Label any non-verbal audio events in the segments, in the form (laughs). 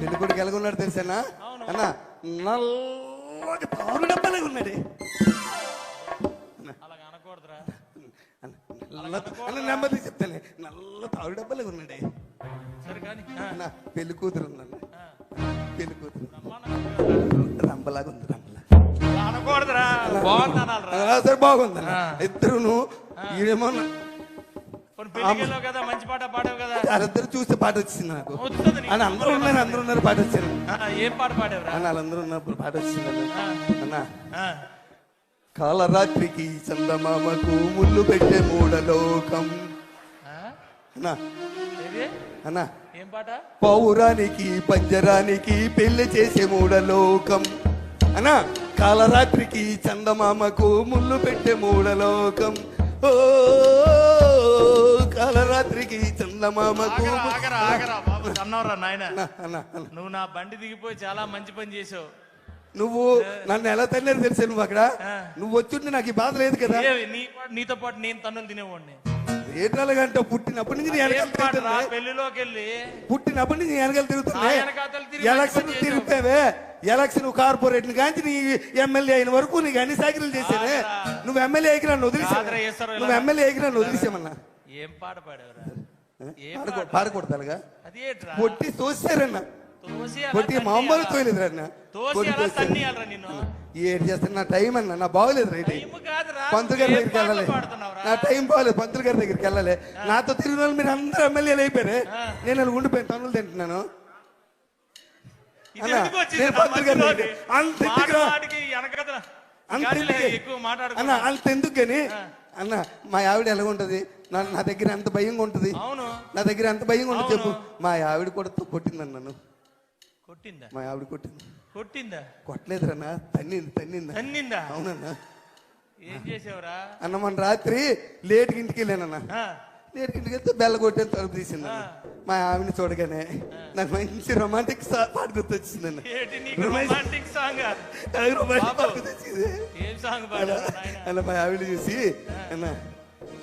పెళ్ళి కొడుకు ఎలాగున్నాడు తెలుసానా? అన్న నల్లటి పాలు డబ్బాలాగా ఉన్నాడు. అన్న నెమ్మది చెప్తాను నల్ల తాడు డబ్బాలాగా ఉన్నాడు. అన్న పెళ్ళి కూతురు ఉందన్న. పెళ్ళి కూతురు. రంబలాగా ఉంది రంబలా అలా అనకూడదురా బాగుంది ఆ. ఇద్దరును ఈడేమో కదా మంచి పాట పాడావు కదా. వాళ్ళిద్దరు చూస్తే పాట వచ్చింది నాకు. అని అందరూ ఉన్నారు అందరూ ఉన్నారు పాట వచ్చింది. ఏం పాట పాడావురా? అన్న వాళ్ళందరూ ఉన్నప్పుడు పాట వచ్చింది అన్న. కాలరాత్రికి చందమామకు ముళ్ళు పెట్టే మూడలోకం? అన్నా అన్నా ఏం పాట? పౌరానికి పంజరానికి పెళ్ళి చేసే మూడలోకం అన్నా కాలరాత్రికి చందమామకు ముళ్ళు పెట్టే మూడలోకం ఓ కాలరాత్రికి చందమామకు ఆగరా ఆగరా ఆగరా బాబు అన్నవరా నాయన. నువ్వు నా బండి దిగిపోయి చాలా మంచి పని చేసావు. నువ్వు నన్ను ఎలా తల్లేదు తెలుసా నువ్వు అక్కడ. నువ్వు వచ్చుంటే నాకు ఈ బాధ లేదు కదా? నీ నీతో పాటు నేను తన్నులు తినేవాడిని. ఏటాలుగంటే పుట్టినప్పటి నుంచి నేను వెనకాల పెళ్ళిలోకి వెళ్ళి పుట్టినప్పటి నుంచి నేను వెనకాల తిరుగుతున్నా ఎలక్షన్ తిరిగిపోయావే ఎలక్షన్ కార్పొరేట్ కాంచి నీ ఎమ్మెల్యే అయిన వరకు నీకు అన్ని సాకిరీలు చేశానే. ఆగరా. నువ్వు ఎమ్మెల్యే ఎగిరా వదిలేసా? నువ్వు ఎమ్మెల్యే ఎగిరా వదిలేసామన్నా ఏం పాట పాడావురా? పాడకూడదు అలాగా అది ఏంట్రా పొట్టి తోసారన్న. తన్ని మామూలు అలా. తోయలేదు అన్న ఏడు చేస్తాను నా టైం అన్న నా బాగోలేదు రైట్ పంతులు గారి దగ్గరికి వెళ్ళాలి? నా టైం బాగలేదు పంతులు గారి దగ్గరికి వెళ్ళాలి. నాతో తిరిగిన వాళ్ళు మీరు అందరూ ఎమ్మెల్యేలు అయిపోయారు. నేను అలా ఉండిపోయాను తన్నులు తింటున్నాను. అన్నా, నేను పంతులు గారి? దగ్గరికి- అంత ఎక్కువ అన్న అంత ఎందుకు కానీ అన్న మా ఆవిడ ఎలా ఉంటది నా నా దగ్గర ఎంత భయంగా ఉంటది అవును. నా దగ్గర ఎంత భయంగా ఉంటుంది చెప్పు. మా ఆవిడ కూడా కొట్టిందన్న నన్ను. కొట్టిందా? మా ఆవిడ కొట్టింది. కొట్టిందా? కొట్టలేదురన్న తన్నింది తన్నింది? తన్నిందా? అవునన్నా. ఏం చేసావురా? అన్న మన రాత్రి లేట్కి ఇంటికి వెళ్ళానన్న. లేట్కి ఇంటికి వెళ్తే బెల్ల కొట్టాను తలుపు తీసింది ఆ. మా ఆవిడని చూడగానే నాకు మంచి రొమాంటిక్ పాట గుర్తొచ్చిందన్న ఏంటి నీకు రొమాంటిక్ సాంగ్ నాకు రొమాంటిక్ పాట బాబు. గుర్తొచ్చింది ఏం సాంగ్ పాడారు నాయన అన్న మా ఆవిడ చూసి అన్న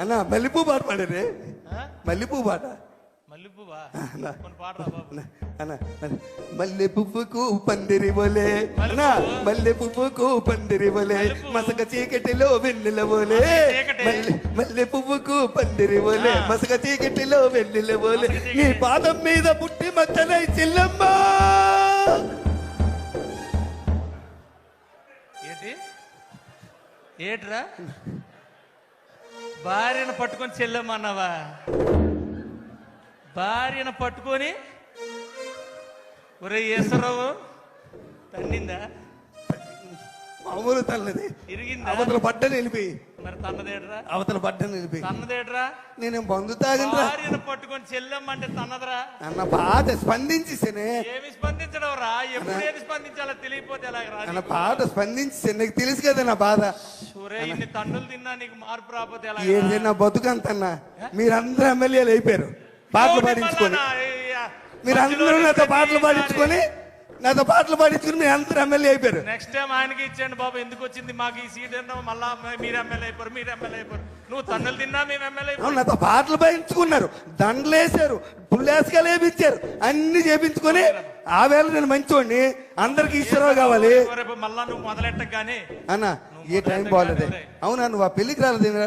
అన్న మల్లెపూ పాట పాడారే మల్లెపూ పాట మల్లె పువ్వుకు పందిరి వలే. మల్లె పువ్వుకు పందిరి వలే. మసక చీకటిలో వెన్నెల వలే. మల్లె పువ్వుకు పందిరి వలే. ఆ. మసక చీకటిలో వెన్నెల వలే. చీకటి. నీ పాదం మీద పుట్టి మచ్చలై చెల్లమ్మ. ఏంటి? ఏట్రా? భార్యను పట్టుకొని చెల్లెమ్మన్నావా భార్యను పట్టుకొని ఒరే ఈశ్వరరావు తన్నిందా? మామూలు తల్లది. ఇరిగిందా? అవతల పడ్డని వెళ్ళిపోయి మరి తన్నదేట్రా అవతల పడ్డని వెళ్ళిపోయి తన్నదేట్రా నేనేం బంధు తాగనరా భార్యను పట్టుకొని చెల్లెమ్మంటే తన్నదరా? అన్న పాట స్పందించేసేనే. ఏమి స్పందించడం రా ఎప్పుడు ఏది స్పందించాలో తెలియపోతే ఎలాగ అన్న రా పాట స్పందించేసే నీకు తెలుసు కదా నా బాధ. ఒరే ఇన్ని తన్నులు తిన్నా నీకు మార్పు రాకపోతే ఎలాగ ఏంటి నా బతుకంతన్నా మీరందరూ ఎమ్మెల్యేలు అయిపోయారు. పాటలు పాడించుకొని. మీరందరూ నాతో పాటలు పాడించుకొని నాతో పాటలు పాడించుకొని మీరు అందరూ ఎమ్మెల్యే అయిపోయారు. నెక్స్ట్ టైం ఆయనకి ఇచ్చేయండి బాబు ఎందుకు వచ్చింది? మాకు ఈ సీట్ ఏంటో మళ్ళా మీరు ఎమ్మెల్యే అయిపోరు మీరు ఎమ్మెల్యే అయిపోరు. నువ్వు తన్నులు తిన్నా మేము ఎమ్మెల్యే అయిపోరు. నాతో పాటలు పాడించుకున్నారు దండలు వేశారు పుల్లేసుకాలు వేపించారు. అన్ని చేపించుకొని ఆ వేళ నేను మంచోడిని. అందరికి ఈశ్వరరావు కావాలి. రేపు మళ్ళా నువ్వు మొదలెట్టగానే అన్న ఏ టైం బాగోలేదే. అవునా నువ్వు ఆ పెళ్ళికి రాలేదు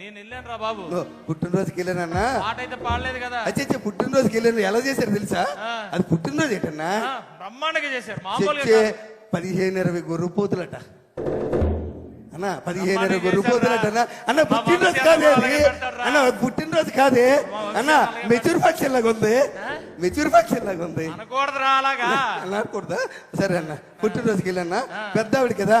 నేను వెళ్ళాను రా బాబు. పుట్టినరోజుకి వెళ్ళానన్నా. పాట అయితే పాడలేదు కదా. అచ్చే పుట్టినరోజుకి వెళ్ళాను. ఎలా చేశారు తెలుసా. అది పుట్టినరోజు ఏంటన్నా? బ్రహ్మాండంగా చేశారు మామూలుగా. పదిహేను ఇరవై గొర్రె పోతులట అన్న పదిహేను ఇరవై గొర్రె? పోతులట అన్న. పుట్టినరోజు కాదే? అన్న పుట్టినరోజు కాదే? అన్న మెచ్యూర్ ఫంక్షన్ లాగా ఉంది. మెచ్యూర్ ఫంక్షన్ లాగా ఉంది. అనకూడదురా అలాగా. అనకూడదా? సరే అన్న పుట్టినరోజుకి వెళ్ళన్నా. పెద్ద ఆవిడ కదా?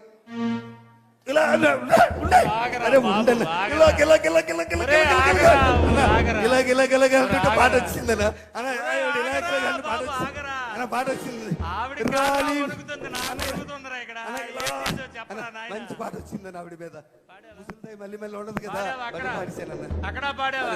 ఇలా ఇలా, అరే. పాట వచ్చిందన్న అన్న, ఇలా, ఇలా, అంటే పాట వచ్చింది. అన్న, పాట వచ్చింది రాలి. మంచి పాట వచ్చిందని ఆవిడ మీద మళ్ళీ మళ్ళీ ఉండదు కదా అక్కడ? పాడావా.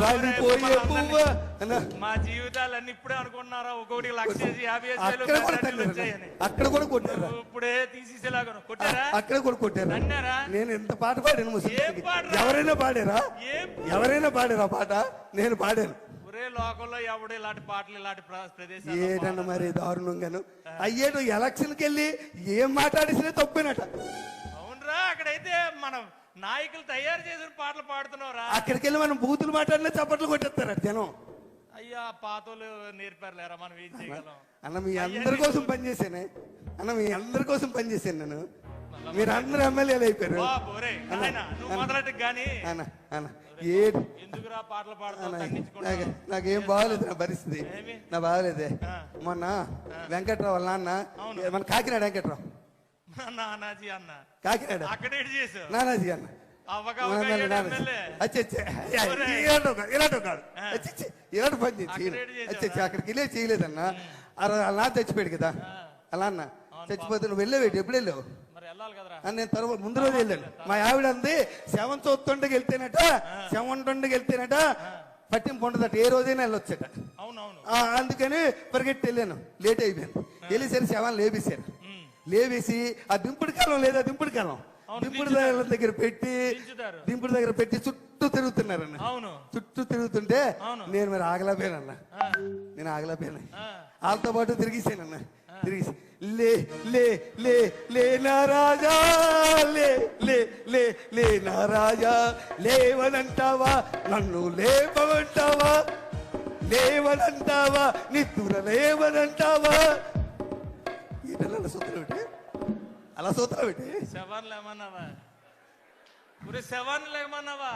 రాలిపోయే పువ్వా. మా జీవితాలన్నీ ఇప్పుడే ఒక్కొక్కటి లక్ష యాభై అక్కడ కూడా అక్కడ కొట్టారా? ఇప్పుడే తీసేసేలాగా కొట్టారా? అక్కడ కూడా కొట్టారా? తన్నారా నేను ఎంత పాట పాడాను ముసలి ఏం పాడరా? ఎవరైనా పాడారా? ఏం ఎవరైనా పాడారా పాట? నేను పాడాను. ఒరే లోకంలో ఎవడు ఇలాంటి పాటలు ఇలాంటి ప్ర- మరి దారుణంగాను. అయ్యేడు ఎలక్షన్కి వెళ్ళి ఏం మాట్లాడేసినా తప్పేనట. అవునరా అక్కడైతే మనం నాయకులు తయారు చేసిన పాటలు పాడుతున్నావురా. అక్కడికి వెళ్ళి మనం బూతులు మాట్లాడినా చప్పట్లు కొట్టేస్తారట జనం. అయ్యా పాతోలు నేర్పారులేరా మనం ఏం చేయగలం? అన్న మీ అందరి కోసం పనిచేసానే అన్న మీ అందరి కోసం పనిచేశాను నేను. మీరు అందరు ఎమ్మెల్యేలు అయిపోయారు. నాకు బాగలేదు నా పరిస్థితి? నా బాగలేదే. మొన్న వెంకట్రావు వాళ్ళ నాన్న మన కాకినాడ వెంకట్రావు. (laughs) నానాజీ అన్న. కాకినాడ. అక్కడేటి చేసావు? నానాజీ అన్న. ఇలాంటి పని చేసి. అక్కడికి వెళ్ళే చేయలేదన్న. నాన్న చచ్చిపోయాడు కదా. అలా అన్న చచ్చిపోతే నువ్వు వెళ్ళేవేటి ఎప్పుడు వెళ్ళావు? నేను తర్వాత ముందు రోజు వెళ్ళాను. మా ఆవిడ అంది సెవెన్ చూస్తుండకి వెళ్తేనట సెవెన్ ట్వంటీకి వెళ్తేనట పట్టింపు ఉండదట ఏ రోజైనా వెళ్ళొచ్చట. అందుకని పరిగెట్టి వెళ్ళాను. లేట్ అయిపోయాను వెళ్ళేసరికి శవాన్ని లేపేశారు. లేవేసి ఆ దింపుడు కాలం లేదా దింపుడు కాలం? దింపుడు దగ్గర దగ్గర పెట్టి. దింపుడు దగ్గర పెట్టి చుట్టూ తిరుగుతున్నారన్న. చుట్టూ తిరుగుతుంటే. నేను మరి ఆగలేకపోయానన్న. ఆ, నేను ఆగలేకపోయాను. ఆ. వాళ్ళతో పాటు తిరిగేసానన్న. తిరిగి లే లే లే లే నా రాజా లే లే లే లే నా రాజా లేవనంటావా? నన్ను లేపమంటావా? లేవనంటావా? నిద్దుర లేవనంటావా? అలా సూత్రం పెట్టి శవాన్లు ఏమన్నావా ఒరే శవాన్లు ఏమన్నావా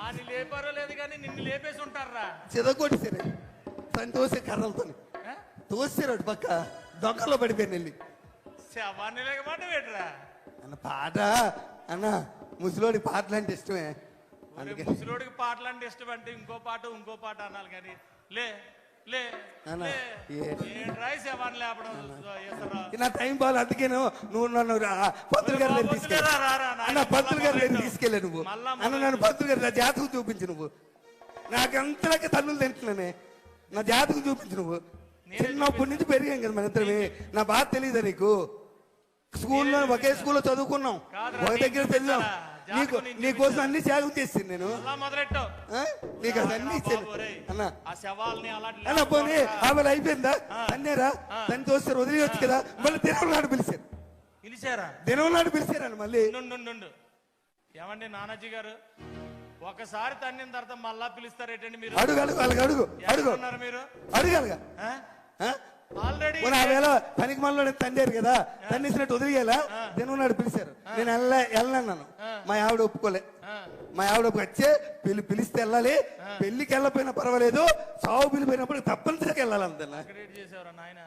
ఆని లేపారో లేదు కానీ నిన్ను లేపేసి ఉంటారా? చిదగొట్టేసారు సంతోష కర్రలతో తోసారు అటు పక్క. దొంగలో పడిపోయాను వెళ్ళి శవాన్ని లేకమాట వేటరా అన్న పాట అన్న ముసలోడి పాటలు అంటే ఇష్టమే ముసలోడికి పాటలు అంటే ఇష్టం అంటే ఇంకో పాట ఇంకో పాట అనాలి కానీ. లే నా టైం నువ్వు నన్ను రా- పంతులు గారి తీసుకెళ్ళి. అన్న పంతులు గారి తీసుకెళ్ళా నువ్వు. అన్న నన్ను పంతులు గారి నా జాతకం చూపించు నువ్వు. నాకంతలాగా తన్నులు తింటున్నానే. నా జాతకం చూపించు నువ్వు. చిన్నప్పటి నుంచి పెరిగాం కదా మన ఇద్దరమే. నా బాధ తెలియదా నీకు? స్కూల్లో ఒకే స్కూల్లో చదువుకున్నాం. ఒక దగ్గర తెలిసాం చూపించాలా? నీకు నీకోసం అన్ని త్యాగం చేసింది నేను. అలా? నీకు అది అన్ని అన్న. పోనీ. ఆమె అయిపోయిందా తన్నేరా? తను తోస్తారు వదిలేయచ్చు కదా? మళ్ళీ దినం నాడు పిలిచారు. పిలిచారా? దినం నాడు పిలిచారని మళ్ళీ. ఏమండి నానాజీ గారు? ఒకసారి తన్నిన తర్వాత మళ్ళా పిలుస్తారేటండి మీరు? అడుగు అడుగు అడుగు అడుగు. మీరు? అడుగాలుగా. ఆల్రెడీ పోనీ ఆ వేళ పనికి మనలో తండారు కదా. తన్నేసినట్టు వదిలేయాలా? దినం నాడు పిలిచారు. నేను వెళ్ళ వెళ్ళన్నాను మా ఆవిడ ఒప్పుకోలే. మా ఆవిడ వచ్చే పిలి పిలిస్తే వెళ్ళాలి. పెళ్ళికి వెళ్ళకపోయినా పర్వాలేదు. సాగు పిలిపోయినప్పుడు తప్పనిసరిగా వెళ్ళాలి నాయన?